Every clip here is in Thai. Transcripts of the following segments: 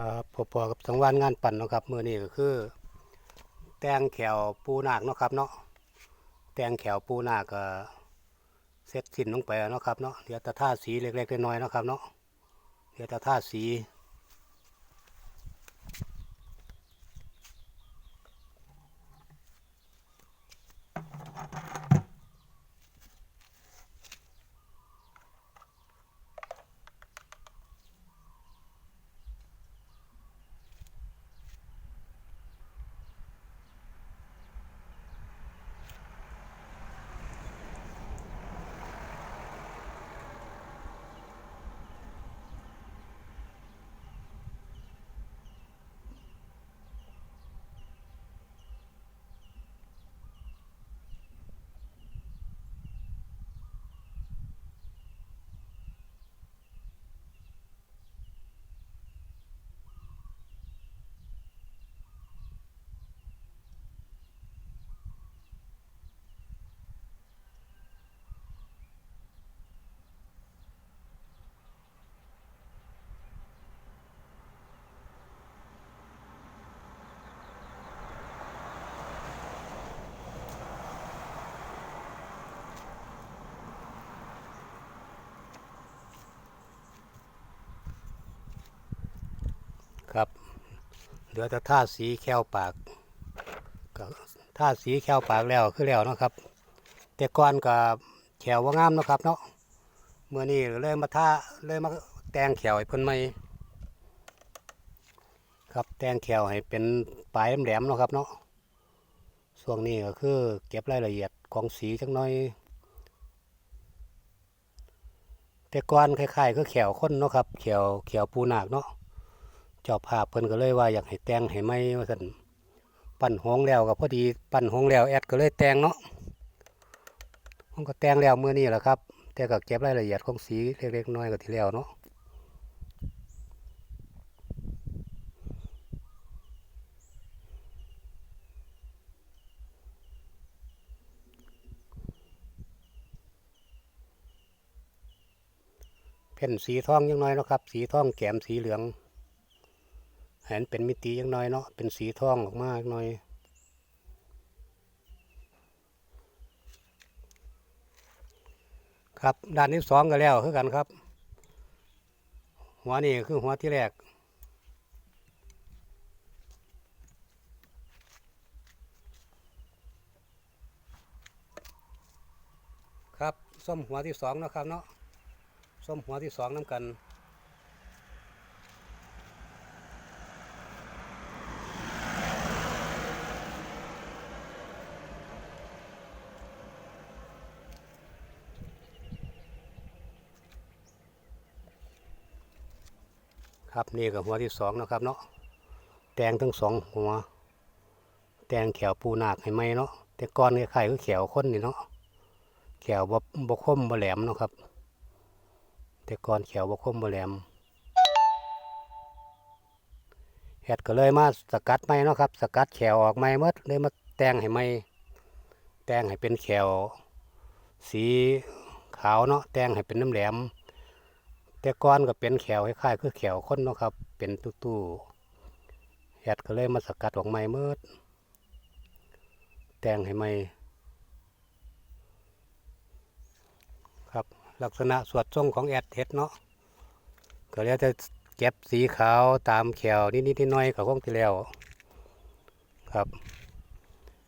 ครับพอๆกับสังวานงานปั่นเนาะครับมือนี้ก็คือ แตงแขวปูนาคเนาะครับเนาะแตงแขวปูนาคก็เสร็จสิ้นลงไปเนาะครับเนาะเดี๋ยวตะท่าสีเล็กๆน้อยๆเนาะครับเนาะเดี๋ยวตะท่าสี เหลือแต่ท่าสีแควปากก็ท่าสีแควปากแล้วคือแล้วนะครับ แต่ก่อนก็แขวว่างามนะครับเนาะเมื่อนี้เลยมาท่าเลยมาแต่งแขวให้เพิ่นใหม่ครับแต่งแขวให้เป็นปลายแหลมๆนะครับเนาะช่วงนี้ก็คือเก็บรายละเอียดของสีจักน่อย แต่ก่อนคล้ายๆคือแขวคนเนาะครับแขวแขวปูนาคเนาะ เจ้าภาพเพิ่นก็เลยว่าอยากให้แต่งให้ใหม่ว่าซั่นปั้นหงแล้วก็พอดีปั้นหงแล้วแอดก็เลยแต่งเนาะผมก็แต่งแล้วเมื้อนี้แหละครับ แต่ก็เก็บรายละเอียดของสีเล็กๆน้อยก็ที่แล้วเนาะเพ่นสีทองยังน้อยนะครับ สีทองแกมสีเหลือง เห็นเป็นมิติยังน้อยเนาะเป็นสีทองออกมากหน่อยครับด้านที่สองก็แล้วคือกันครับ หัวนี่คือหัวที่แรกครับส้มหัวที่สองนะครับเนาะส้มหัวที่สองน้ำกัน ครับนี่ก็หัวที่สองนะครับเนาะแตงทั้งสองหัวแตงแขวปูนาคให้ไหมเนาะแต่ก้อนคล้ายๆคือแขวคนนี่เนาะแขวบ่บ่คมบ่แหลมเนาะครับ แต่ก้อนแขวบ่คมบ่แหลมเฮ็ดก็เลยมาสกัดไหมเนาะครับ สกัดแขวออกไหมหมดเลยมาแตงให้ไหมแตงให้เป็นแขวสีขาวเนาะแตงให้เป็นน้ำแหลม แต่ก่อนก็เป็นแขวคล้ายๆคือแขวคนเนาะครับ เป็นตู้ๆแฮดก็เลยมาสกัดออกใหม่เมื่อแต่งให้ใหม่ครับ ลักษณะสวดทรงของแอดเฮ็ดเนาะก็แล้วจะเก็บสีขาวตามแขวนิดๆน้อยๆกับของที่แล้วครับ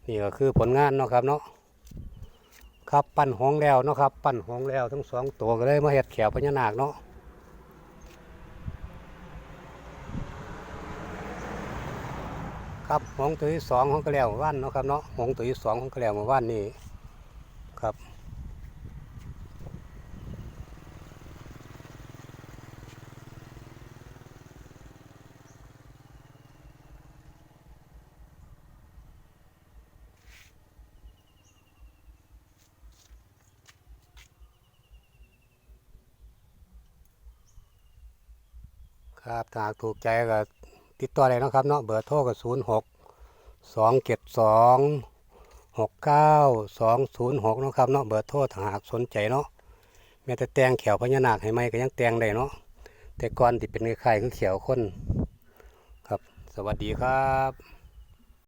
นี่ก็คือผลงานเนาะครับเนาะครับ ปั้นหงแล้วเนาะครับ ปั้นหงแล้วทั้งสองตัวก็เลยมาเฮ็ดแขวพญานาคเนาะ ครับหงตัวที่สองของกระแล้วว่านเนาะครับเนาะหงตัวที่สองของกระแล้วมาว่านนี่ครับครับถ้าถูกใจก็ ติดต่อได้นะครับเนาะเบอร์โทรก็ศูนย์หกสองเจ็ดสองหกเก้าสองศูนย์หกนะครับเนาะเบอร์โทรถ้าหากสนใจเนาะแม้แต่แตงแขวพญานาคให้ไหมก็ยังแตงได้เนาะแต่ก่อนที่เป็นคล้ายๆคือเขวคนวัสดีครับ